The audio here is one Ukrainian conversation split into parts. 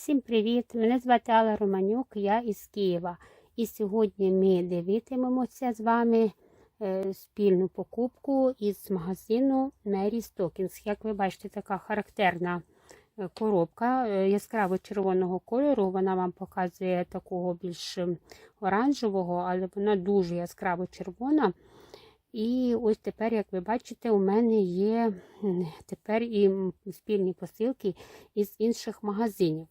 Всім привіт! Мене звати Алла Романюк, я із Києва. І сьогодні ми дивитимемося з вами е, спільну покупку із магазину Mary Stockings. Як ви бачите, така характерна е, коробка е, яскраво червоного кольору. Вона вам показує такого більш оранжевого, але вона дуже яскраво червона. І ось тепер, як ви бачите, у мене є тепер і спільні посилки із інших магазинів.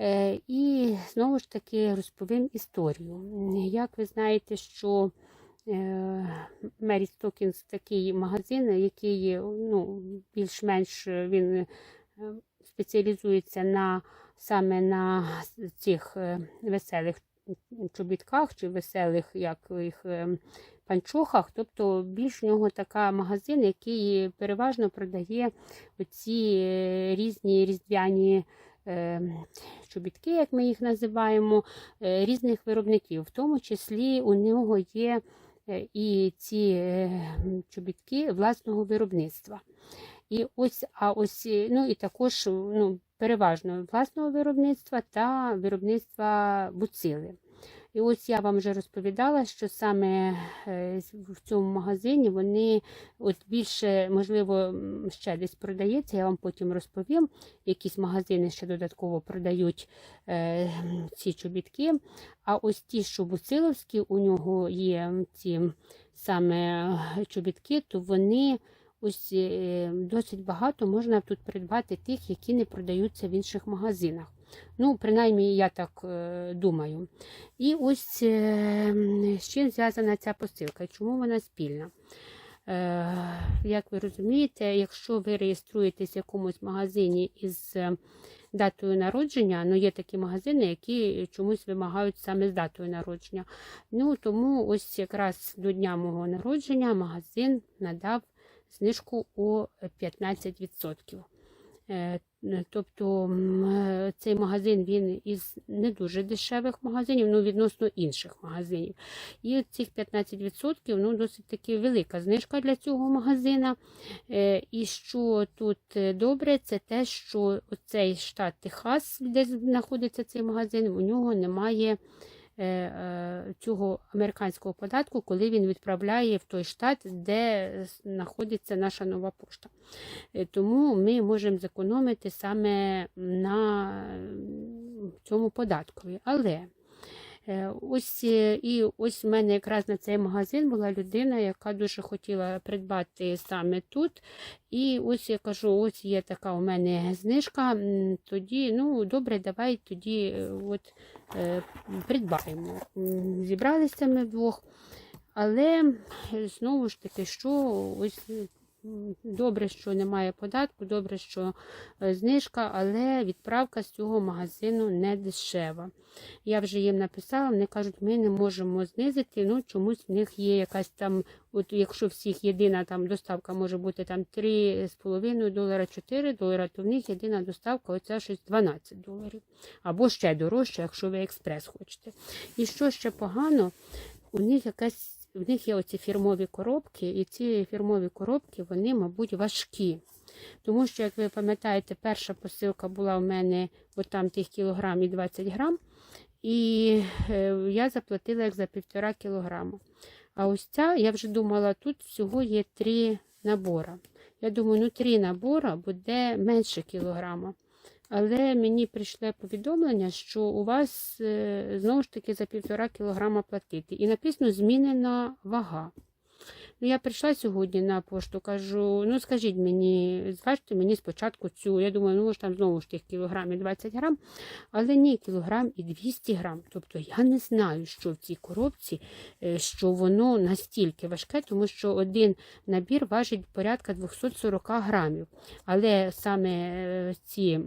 Е, І знову ж таки розповім історію. Як ви знаєте, що Мері Стокінс такий магазин, який ну, більш-менш він е, спеціалізується на саме на цих е, веселих чобітках чи веселих як їх панчохах. Тобто більш у нього така магазин, який переважно продає оці різні різдвяні чобітки, як ми їх називаємо, е, різних виробників. В тому числі у нього є е, і ці е, чобітки власного виробництва. І ось, а ось, е, ну і також ну, переважно власного виробництва та виробництва буцили. І ось я вам вже розповідала, що саме е, в цьому магазині вони от більше, можливо, ще десь продається, я вам потім розповім. Якісь магазини ще додатково продають е, ці чобітки. А ось ті, що буциловські, у нього є ці саме е, чобітки, то вони ось е, досить багато можна тут придбати тих, які не продаються в інших магазинах. Ну, принаймні, я так е, думаю. І ось е, з чим зв'язана ця посилка, чому вона спільна. Е, як ви розумієте, якщо ви реєструєтесь в якомусь магазині із е, датою народження, ну є такі магазини, які чомусь вимагають саме з датою народження. Ну, тому ось якраз до дня мого народження магазин надав знижку у 15%. Тобто е, цей магазин він із не дуже дешевих магазинів, ну відносно інших магазинів. І цих 15% ну, досить таки велика знижка для цього магазина. Е, І що тут е, добре, це те, що цей штат Техас, де знаходиться цей магазин, у нього немає цього американського податку, коли він відправляє в той штат, де знаходиться наша нова пошта. Е, Тому ми можемо зекономити саме на цьому податкові. Але е, ось е, і ось в мене якраз на цей магазин була людина, яка дуже хотіла придбати саме тут. І ось я кажу, ось є така у мене знижка. Тоді, ну добре, давай тоді е, от, е, придбаємо. Зібралися ми вдвох. Але е, знову ж таки, що ось добре, що немає податку, добре, що е, знижка, але відправка з цього магазину не дешева. Я вже їм написала, вони кажуть, ми не можемо знизити, ну чомусь в них є якась там, от якщо всіх єдина там доставка може бути там 3,5 долара, 4 долара, то в них єдина доставка оця щось 12 доларів. Або ще дорожче, якщо ви експрес хочете. І що ще погано, у них якась в них є оці фірмові коробки, і ці фірмові коробки, вони, мабуть, важкі. Тому що, як ви пам'ятаєте, перша посилка була у мене от там тих кілограм і 20 грам, і е, я заплатила як за півтора кілограма. А ось ця, я вже думала, тут всього є три набора. Я думаю, ну три набора буде менше кілограма. Але мені прийшло повідомлення, що у вас е, знову ж таки за півтора кілограма платити. І написано змінена вага. Ну, я прийшла сьогодні на пошту, кажу, ну скажіть мені, зважте мені спочатку цю. Я думаю, ну може там знову ж тих кілограмів 20 грам, але ні, кілограм і 200 грам. Тобто я не знаю, що в цій коробці, е, що воно настільки важке, тому що один набір важить порядка 240 грамів. Але саме е, ці.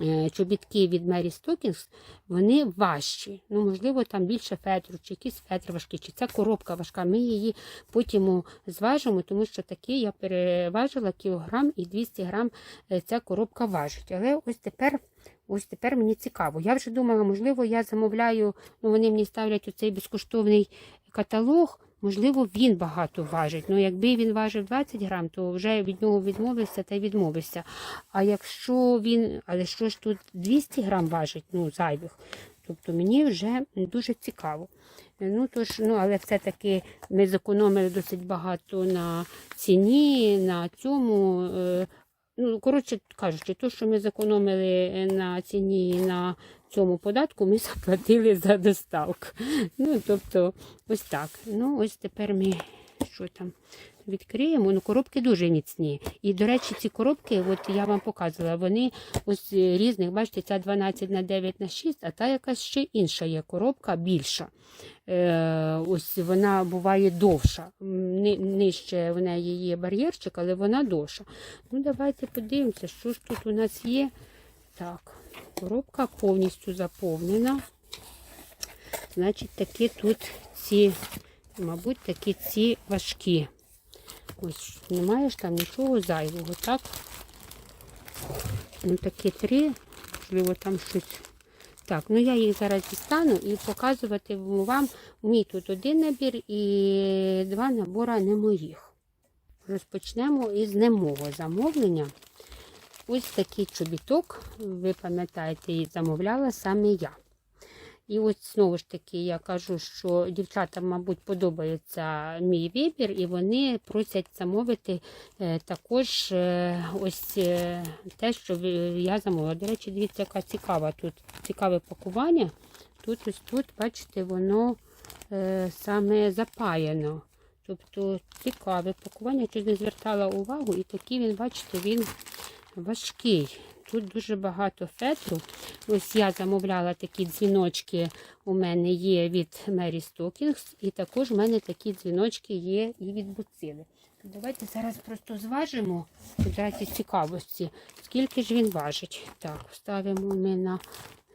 Е, Чобітки від Mary Stockings, вони важчі. Ну, можливо, там більше фетру, чи якийсь фетр важкий, чи ця коробка важка. Ми її потім зважимо, тому що таки я переважила кілограм і 200 грам е, ця коробка важить. Але ось тепер. Ось тепер мені цікаво. Я вже думала, можливо, я замовляю, ну вони мені ставлять оцей безкоштовний каталог, можливо, він багато важить. Ну, якби він важив 20 грам, то вже від нього відмовився та відмовився. А якщо він, але що ж тут 200 грам важить, ну, зайвих, тобто мені вже дуже цікаво. Ну, тож, ну, але все-таки ми зекономили досить багато на ціні, на цьому. Е, Ну, коротше кажучи, то, що ми зекономили на ціні на цьому податку, ми заплатили за доставку. Ну, тобто, ось так. Ну, ось тепер ми що там відкриємо. Ну, коробки дуже міцні. І, до речі, ці коробки, от я вам показувала, вони ось е, різних, бачите, ця 12 на 9 на 6, а та якась ще інша є коробка більша. Е, ось вона буває довша. Ни- Нижче в неї є бар'єрчик, але вона довша. Ну, давайте подивимося, що ж тут у нас є. Так, коробка повністю заповнена. Значить, такі тут ці, мабуть, такі ці важкі. Ось немає ж там нічого зайвого, так? Ну, такі три, можливо, там щось. Так, ну я їх зараз дістану і показуватиму вам. Мій тут один набір і два набори не моїх. Розпочнемо із немого замовлення. Ось такий чобіток, ви пам'ятаєте, замовляла саме я. І ось знову ж таки я кажу, що дівчатам, мабуть, подобається мій вибір, і вони просять замовити е, також е, ось е, те, що я замовила. До речі, дивіться, яка цікава тут цікаве пакування. Тут ось тут, бачите, воно саме запаяно. Тобто цікаве пакування, щось не звертала увагу, і такий він, бачите, він важкий. Тут дуже багато фетру. Ось я замовляла такі дзвіночки. У мене є від Mary Stockings, і також у мене такі дзвіночки є і від Буцили. Давайте зараз просто зважимо раді цікавості, скільки ж він важить. Так, ставимо ми на,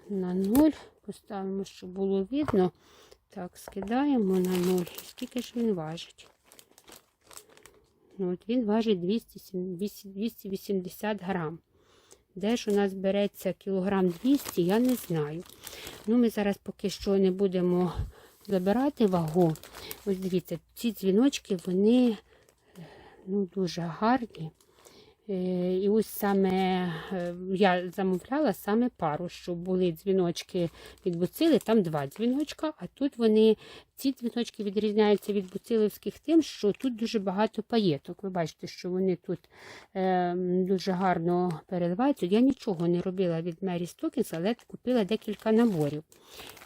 на 0, поставимо, щоб було видно. Так, скидаємо на 0. Скільки ж він важить? Ну, от він важить 200, 280 грам. Де ж у нас береться кілограм 200, я не знаю. Ну, ми зараз поки що не будемо забирати вагу. Ось дивіться, ці дзвіночки, вони ну, дуже гарні. Е, І ось саме е, я замовляла саме пару, щоб були дзвіночки від буцили, там два дзвіночка, а тут вони, ці дзвіночки відрізняються від буцилівських тим, що тут дуже багато паєток. Ви бачите, що вони тут е, дуже гарно переливаються. Я нічого не робила від Mary Stockings, але купила декілька наборів.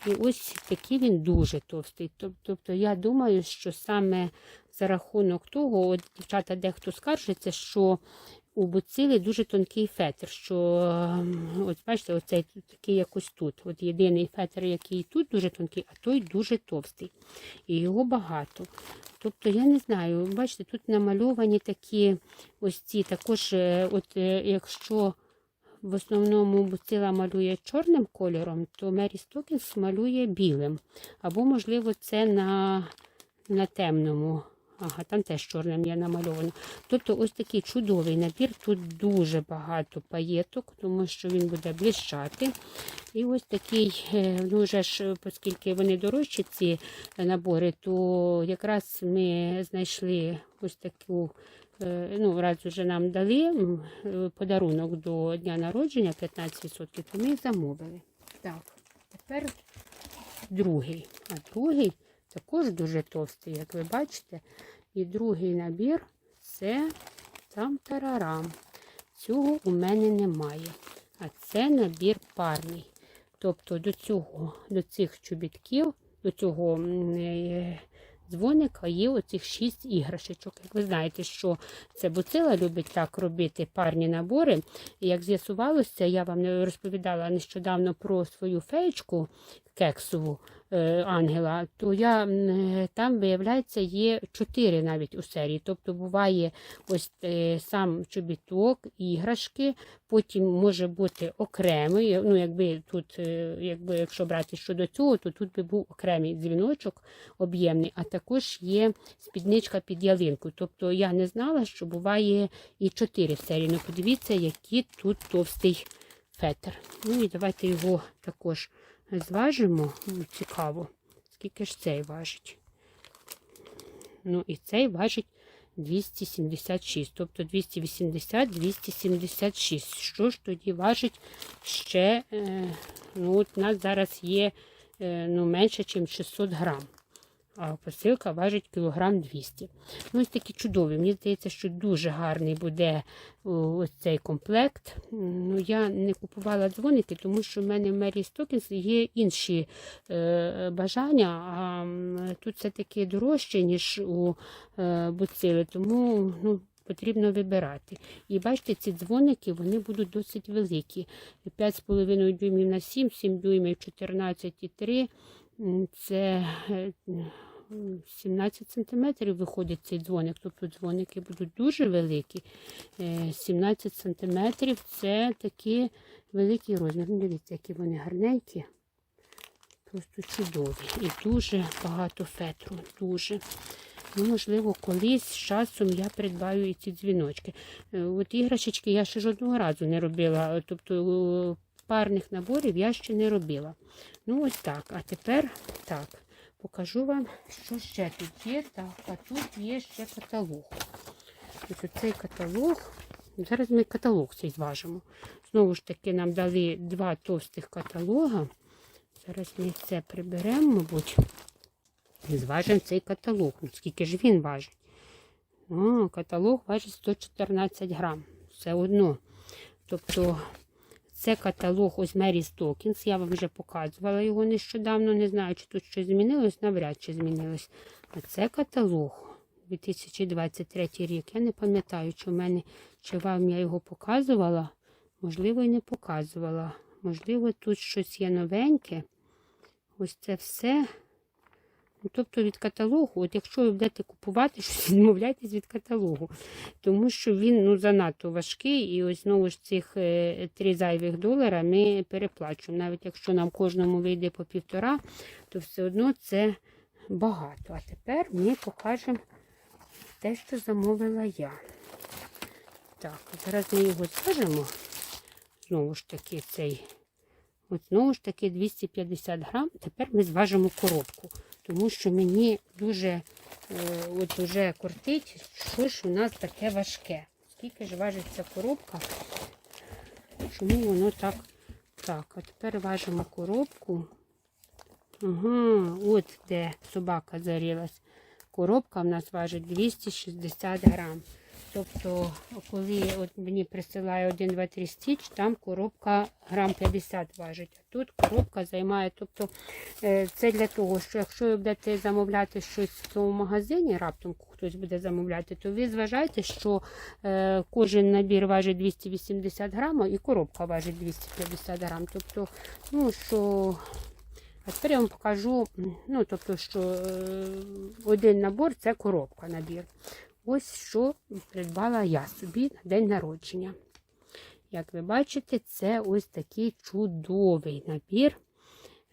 І ось такий він дуже товстий. Тобто я думаю, що саме за рахунок того, от дівчата дехто скаржиться, що у буцили дуже тонкий фетр, що ем, от бачите, оцей такий якось тут. От єдиний фетр, який тут дуже тонкий, а той дуже товстий. І його багато. Тобто, я не знаю, бачите, тут намальовані такі ось ці також, е, от е, якщо в основному буцила малює чорним кольором, то Мері Стокінс малює білим. Або, можливо, це на, на темному. Ага, там теж чорним є намальовано. Тобто ось такий чудовий набір. Тут дуже багато паєток, тому що він буде блищати. І ось такий, е, ну вже ж, оскільки вони дорожчі, ці набори, то якраз ми знайшли ось таку. е, Ну, раз вже нам дали подарунок до дня народження 15%, то ми замовили. Так, тепер другий. А другий також дуже товстий, як ви бачите. І другий набір це там тарарам. Цього у мене немає. А це набір парний. Тобто до цього, до цих чобітків, до цього е, дзвоника є оцих шість іграшечок. Як ви знаєте, що це буцила любить так робити парні набори. І як з'ясувалося, я вам розповідала нещодавно про свою феєчку кексову е, ангела, то я е, там, виявляється, є чотири навіть у серії. Тобто буває ось е, сам чобіток, іграшки, потім може бути окремий. Ну, якби тут, е, якби, якщо брати щодо цього, то тут би був окремий дзвіночок об'ємний, а також є спідничка під ялинку. Тобто я не знала, що буває і чотири серії. Ну, подивіться, який тут товстий фетр. Ну і давайте його також зважимо. Ну, Цікаво, скільки ж цей важить. Ну і цей важить 276, тобто 280-276. Що ж тоді важить ще, е, ну от у нас зараз є е, ну, менше, ніж 600 грам. А посилка важить кілограм 200. Ну, ось такі чудові. Мені здається, що дуже гарний буде ось цей комплект. Ну, я не купувала дзвоники, тому що в мене в Мері Стокінс є інші е, бажання, а тут все-таки дорожче, ніж у е, Буцили, тому ну, потрібно вибирати. І бачите, ці дзвоники вони будуть досить великі. 5,5 дюймів на 7, 7 дюймів 14,3. Це е, 17 сантиметрів виходить цей дзвоник. Тобто дзвоники будуть дуже великі. Е, 17 сантиметрів це такий великий розмір. Дивіться, які вони гарненькі. Просто чудові. І дуже багато фетру. Дуже. Ну, можливо, колись з часом я придбаю і ці дзвіночки. Е, От іграшечки я ще жодного разу не робила. е, Тобто е, парних наборів я ще не робила. Ну, ось так. А тепер так, покажу вам, що ще тут є. Так, а тут є ще каталог. Ось цей каталог. Зараз ми каталог цей зважимо. Знову ж таки, нам дали два товстих каталога. Зараз ми це приберемо, мабуть. І зважимо цей каталог. Ну, скільки ж він важить? О, каталог важить 114 грам. Все одно. Тобто, це каталог ось Мері Стокінс. Я вам вже показувала його нещодавно. Не знаю, чи тут щось змінилось, навряд чи змінилось. А це каталог 2023 рік. Я не пам'ятаю, чи в мене, чи вам я його показувала. Можливо, і не показувала. Можливо, тут щось є новеньке. Ось це все. Тобто від каталогу, от якщо ви будете купувати відмовляйтесь від каталогу, тому що він ну, занадто важкий, і ось знову ж цих е, три зайвих долара ми переплачуємо. Навіть якщо нам кожному вийде по півтора, то все одно це багато. А тепер ми покажемо те, що замовила я. Так, зараз ми його зважимо. Знову ж таки, цей. От знову ж таки 250 грам. Тепер ми зважимо коробку тому що мені дуже е, от уже кортить, що ж у нас таке важке. Скільки ж важить ця коробка? Чому воно так? Так, а тепер важимо коробку. Угу, от де собака зарілась. Коробка в нас важить 260 грам. Тобто, коли от мені присилає 1, 2, 3 стіч, там коробка грам 50 важить. А тут коробка займає. Тобто е, це для того, що якщо ви будете замовляти щось в цьому магазині, раптом хтось буде замовляти, то ви зважайте, що е, кожен набір важить 280 грам, і коробка важить 250 грам. Тобто, ну що. А тепер я вам покажу, ну, тобто, що е, один набор це коробка набір. Ось що придбала я собі на день народження. Як ви бачите, це ось такий чудовий набір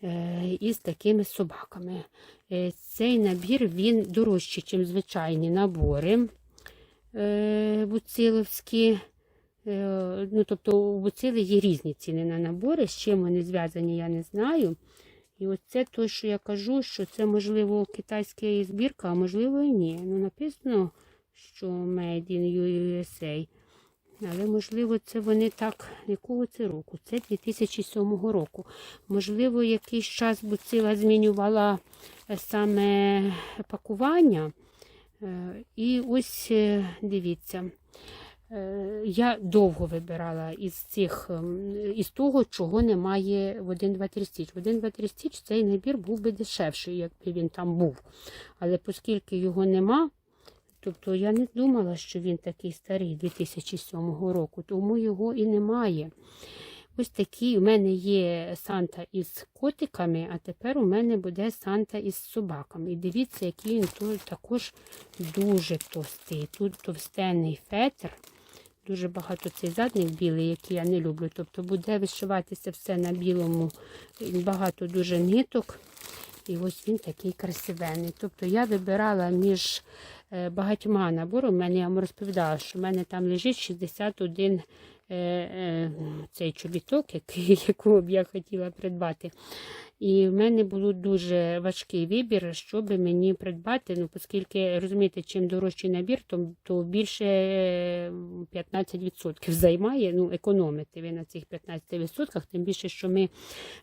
е, із такими собаками. Е, цей набір він дорожчий, ніж звичайні набори е, буциловські. Ну, тобто у буцили є різні ціни на набори, з чим вони зв'язані, я не знаю. І оце те, що я кажу, що це, можливо, китайська збірка, а можливо і ні. Ну, написано що Made in USA. Але, можливо, це вони так, якого це року? Це 2007 року. Можливо, якийсь час Буцила змінювала е, саме пакування. Е, І ось е, дивіться, я довго вибирала із цих, ем, із того, чого немає в 1, 2, 3 стіч. В 1, 2, 3 стіч цей набір був би дешевший, якби він там був. Але оскільки його нема, Тобто я не думала, що він такий старий 2007 року, тому його і немає. Ось такий у мене є Санта із котиками, а тепер у мене буде Санта із собаками. І дивіться, який він тут також дуже товстий. Тут товстенний фетр. Дуже багато цей задник білий, який я не люблю. Тобто буде вишиватися все на білому, багато дуже ниток. І ось він такий красивенний. Тобто я вибирала між е, багатьма наборами. У мене я вам розповідала, що в мене там лежить 61 е, е, цей чобіток, який, якого б я хотіла придбати. І в мене був дуже важкий вибір, що би мені придбати. Ну, оскільки, розумієте, чим дорожчий набір, то, то більше е, 15% займає, ну, економити ви на цих 15%, тим більше, що ми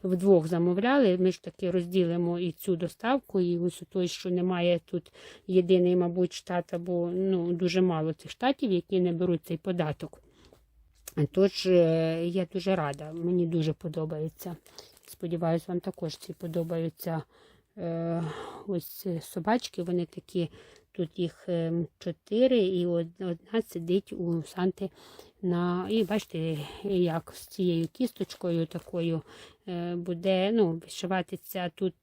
вдвох замовляли. Ми ж таки розділимо і цю доставку, і ось той, що немає тут єдиний, мабуть, штат, або ну, дуже мало цих штатів, які не беруть цей податок. Тож е, я дуже рада, мені дуже подобається. Сподіваюсь, вам також ці подобаються е, ось собачки. Вони такі, тут їх е, чотири, і одна сидить у Санти на. І бачите, як з цією кісточкою такою буде ну, вишиватися тут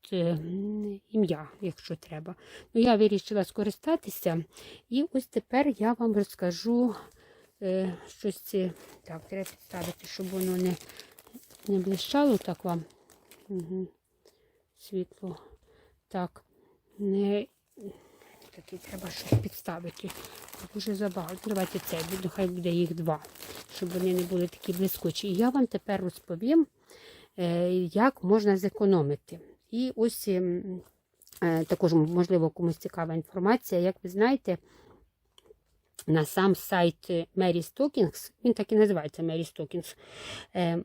ім'я, якщо треба. Ну, я вирішила скористатися. І ось тепер я вам розкажу щось. е, Так, треба підставити, щоб воно не, не блищало так вам. Угу. Світло. Так. Не... Таки треба щось підставити. Дуже забагато. Давайте це, буде- хай буде їх два, щоб вони не були такі блискучі. І я вам тепер розповім, е, як можна зекономити. І ось ем, е, також, можливо, комусь цікава інформація. Як ви знаєте, на сам сайт Mary Stockings, він так і називається Mary Stockings, е,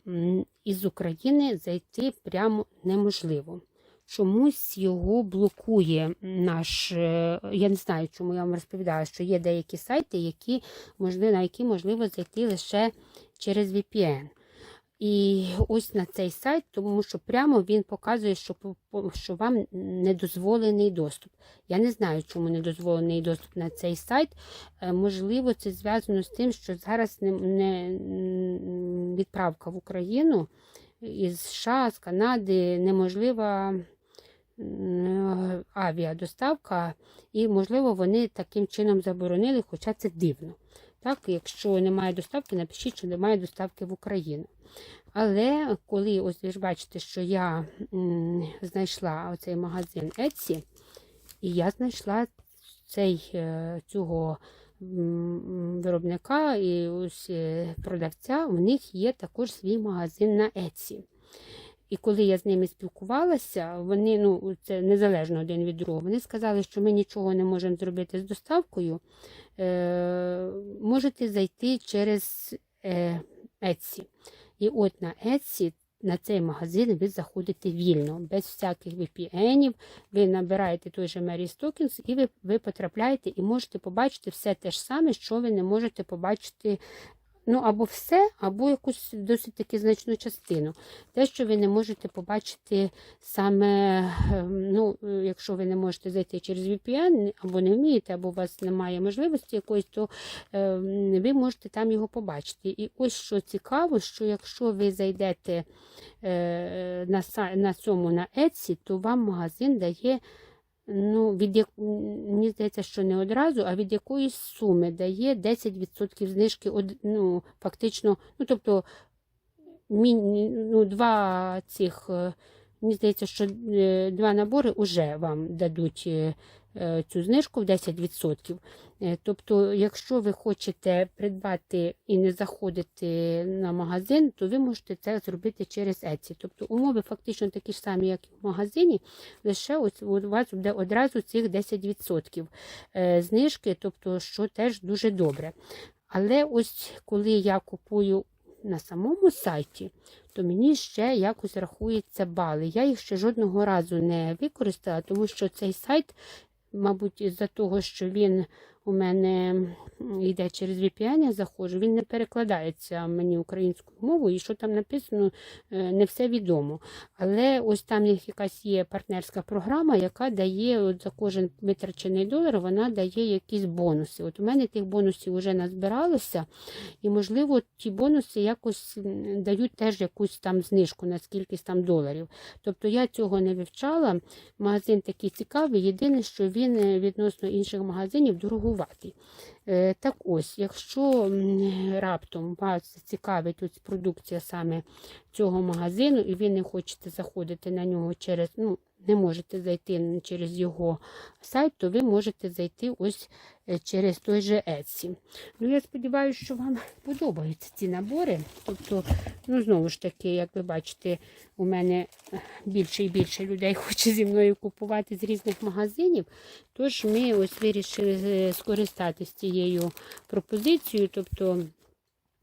із України зайти прямо неможливо. Чомусь його блокує наш. е, Я не знаю, чому я вам розповідала, що є деякі сайти, які на які можливо зайти лише через VPN. І ось на цей сайт, тому що прямо він показує, що, що вам недозволений доступ. Я не знаю, чому недозволений доступ на цей сайт. Е, Можливо, це зв'язано з тим, що зараз не, не відправка в Україну із США, з Канади неможлива авіадоставка, і, можливо, вони таким чином заборонили, хоча це дивно. Так, якщо немає доставки, напишіть, що немає доставки в Україну. Але коли ось ви ж бачите, що я знайшла оцей магазин Etsy, і я знайшла цей, е, цього виробника і ось е, продавця, в них є також свій магазин на Etsy. І коли я з ними спілкувалася, вони, ну, це незалежно один від другого, вони сказали, що ми нічого не можемо зробити з доставкою. Е, можете зайти через е, Etsy. І от на Etsy, на цей магазин ви заходите вільно, без всяких VPN-ів. Ви набираєте той же Mary's Tokens і ви, ви потрапляєте і можете побачити все те ж саме, що ви не можете побачити. Ну, або все, або якусь досить таки значну частину. Те, що ви не можете побачити саме, ем, ну, е, якщо ви не можете зайти через VPN, або не вмієте, або у вас немає можливості якоїсь, то е, ви можете там його побачити. І ось що цікаво, що якщо ви зайдете е, на цьому на Etsy, то вам магазин дає. Ну, від як... Мені здається, що не одразу, а від якоїсь суми дає 10% знижки, ну, фактично, ну, тобто, міні... ну, два цих, е, мені здається, що е, два набори вже вам дадуть е, цю знижку в 10%. Е, Тобто, якщо ви хочете придбати і не заходити на магазин, то ви можете це зробити через Etsy. Тобто умови фактично такі ж самі, як і в магазині, лише ось у вас буде одразу цих 10% е, знижки, тобто, що теж дуже добре. Але ось коли я купую на самому сайті, то мені ще якось рахуються бали. Я їх ще жодного разу не використала, тому що цей сайт, мабуть, із-за того, що він у мене йде через VPN, я заходжу, він не перекладається мені українською мовою, і що там написано, е, не все відомо. Але ось там якась є партнерська програма, яка дає от за кожен витрачений долар, вона дає якісь бонуси. От у мене тих бонусів вже назбиралося, і, можливо, ті бонуси якось дають теж якусь там знижку на скількись там доларів. Тобто я цього не вивчала. Магазин такий цікавий, єдине, що він е, відносно інших магазинів дороговатий. Е, Так ось, якщо раптом вас цікавить ось продукція саме цього магазину, і ви не хочете заходити на нього через, ну, не можете зайти через його сайт, то ви можете зайти ось через той же Etsy. Ну, я сподіваюся, що вам подобаються ці набори. Тобто, ну, знову ж таки, як ви бачите, у мене е, більше і більше людей хоче зі мною купувати з різних магазинів. Тож ми ось вирішили е, скористатися цією пропозицією. Тобто,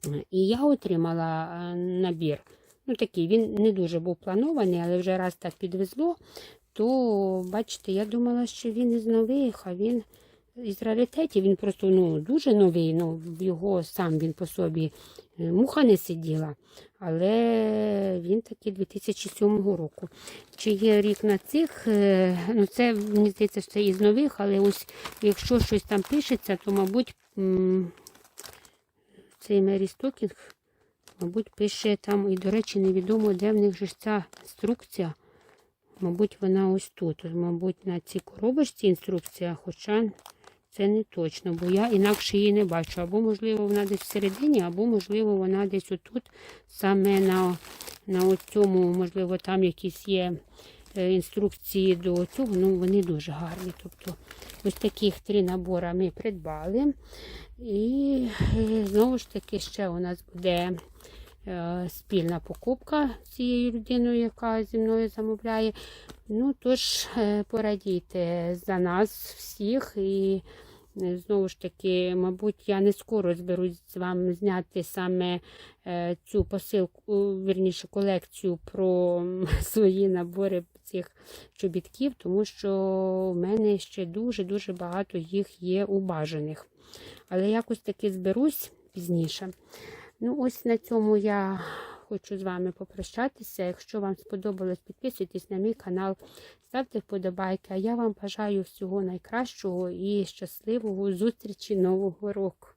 е, і я отримала е, набір. Ну, такий, він не дуже був планований, але вже раз так підвезло, то, бачите, я думала, що він із нових, а він із раритетів, він просто ну, дуже новий, ну, його сам він по собі е, муха не сиділа, але він такий 2007 року. Чи є рік на цих, е, ну це, мені здається, що із нових, але ось якщо щось там пишеться, то, мабуть, цей Мері Стокінг, мабуть, пише там, і, до речі, невідомо, де в них же ця інструкція. Мабуть, вона ось тут. Мабуть, на цій коробочці інструкція, хоча це не точно, бо я інакше її не бачу. Або, можливо, вона десь всередині, або, можливо, вона десь отут, саме на, на цьому, можливо, там якісь є е, інструкції до цього. Ну, вони дуже гарні. Тобто, ось таких три набори ми придбали. І е, знову ж таки, ще у нас буде е, спільна покупка цією людиною, яка зі мною замовляє. Ну, тож, е, порадійте за нас всіх. І е, знову ж таки, мабуть, я не скоро зберусь з вами зняти саме е, цю посилку, вірніше, колекцію про свої набори цих чобітків, тому що в мене ще дуже-дуже багато їх є убажаних. Але якось таки зберусь пізніше. Ну, ось на цьому я хочу з вами попрощатися. Якщо вам сподобалось, підписуйтесь на мій канал, ставте вподобайки. А я вам бажаю всього найкращого і щасливого зустрічі Нового року.